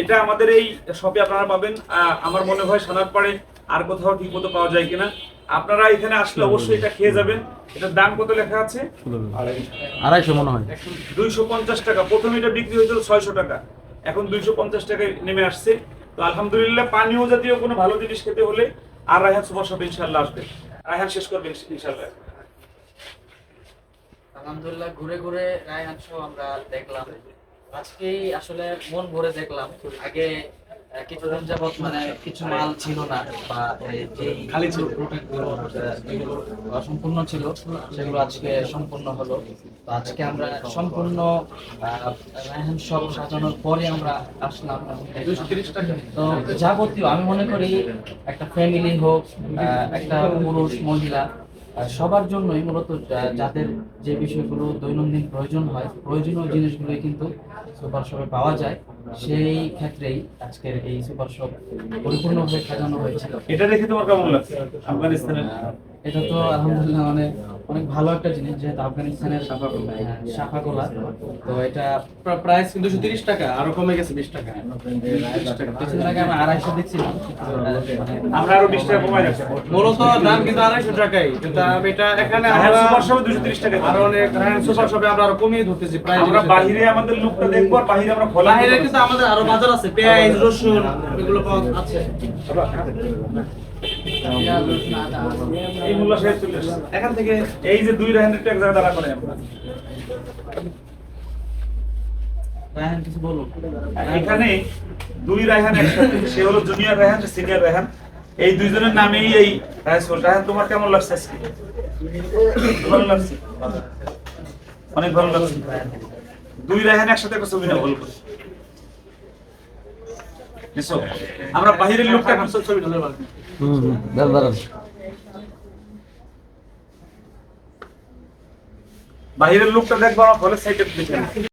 এটা আমাদের এই শপে আপনারা পাবেন। আমার মনে হয় সোনারপাড়ে আর কোথাও ঠিক মতো পাওয়া যায় কিনা। আপনারা এখানে আসলে অবশ্যই এটা খেয়ে যাবেন। এটার দাম কত লেখা আছে? আড়াইশো মনে হয়। দুইশো পঞ্চাশ টাকা। প্রথমে এটা বিক্রি হয়েছিল ছয়শো টাকা। এখন দুইশো পঞ্চাশ টাকায় নেমে আসছে। তো আলহামদুলিল্লাহ পানীয় জাতীয় কোনো ভালো জিনিস খেতে হলে আর রায়হান সুপার শপ ইনশাল্লাহ আসবে। রায়হান শেষ করবেন ইনশাল্লাহ আলহামদুলিল্লাহ ঘুরে ঘুরে রায়হান শো আমরা দেখলাম। আজকেই আসলে মন ভরে দেখলাম আগে কিছুদিন যাবত মানে কিছু মাল ছিল না বা খালি ছিল যেগুলো অসম্পূর্ণ ছিল, সেগুলো আজকে সম্পূর্ণ হলো। তো আজকে আমরা সম্পূর্ণ রায়হান সাজানোর পরে আমরা আসলাম তো যাবতীয়, আমি মনে করি একটা ফ্যামিলি হোক একটা পুরুষ, মহিলা সবার জন্যই মূলত যাদের যে বিষয়গুলো দৈনন্দিন প্রয়োজন হয়, প্রয়োজনীয় জিনিসগুলোই কিন্তু সুপার শপে পাওয়া যায় সেই ক্ষেত্রেই আজকের এই সুপার শপ পরিপূর্ণভাবে সাজানো হয়েছিল। এটা দেখে তোমার কেমন লাগছে? আফগানিস্তানের এটা তো আলহামদুলিল্লাহ মানে অনেক ভালো একটা জিনিস যেহেতু আফগানিস্তানের শাখা গোলা তো এটা প্রাইস কিন্তু দুশো তিরিশ টাকা আরও কমে গেছে বিশ টাকা। কিছুদিন আগে আমরা আড়াইশো দেখছিলাম মানে আমরা আরও বিশ টাকা কমাই যাচ্ছে মূলত দাম কিন্তু আড়াইশো টাকাই কিন্তু এটা এখানে সুপার শপে দুশো তিরিশ টাকা আরও অনেক সুপার শপে আমরা আরও কমিয়ে ধরতেছি প্রায় আমরা বাহিরে আমাদের লুকটা দেখব আর বাহিরে আমরা খোলা বাইরে কিন্তু আমাদের আরও বাজার আছে পেঁয়াজ রসুন এগুলো পাওয়া আছে এই মূল্য সাহেব চলে এখান থেকে এই যে দুই রায়হানের এক জায়গায় দাঁড়া করে বলুন এখানে দুই রায়হান একসাথে সে হলো জুনিয়র রায়হান সিনিয়র রায়হান। এই দুইজনের নামেই এই রায়হান তোমার কেমন লাগছে আজকে? ভালো লাগছে? অনেক ভালো লাগছে। দুই রায়হান একসাথে একটা ছবি না বল করে। আমরা বাহিরের লোকটা এখন ছবি তুলে বাহিরের লোকটা দেখব আমার ঘরের সাইডে দেখে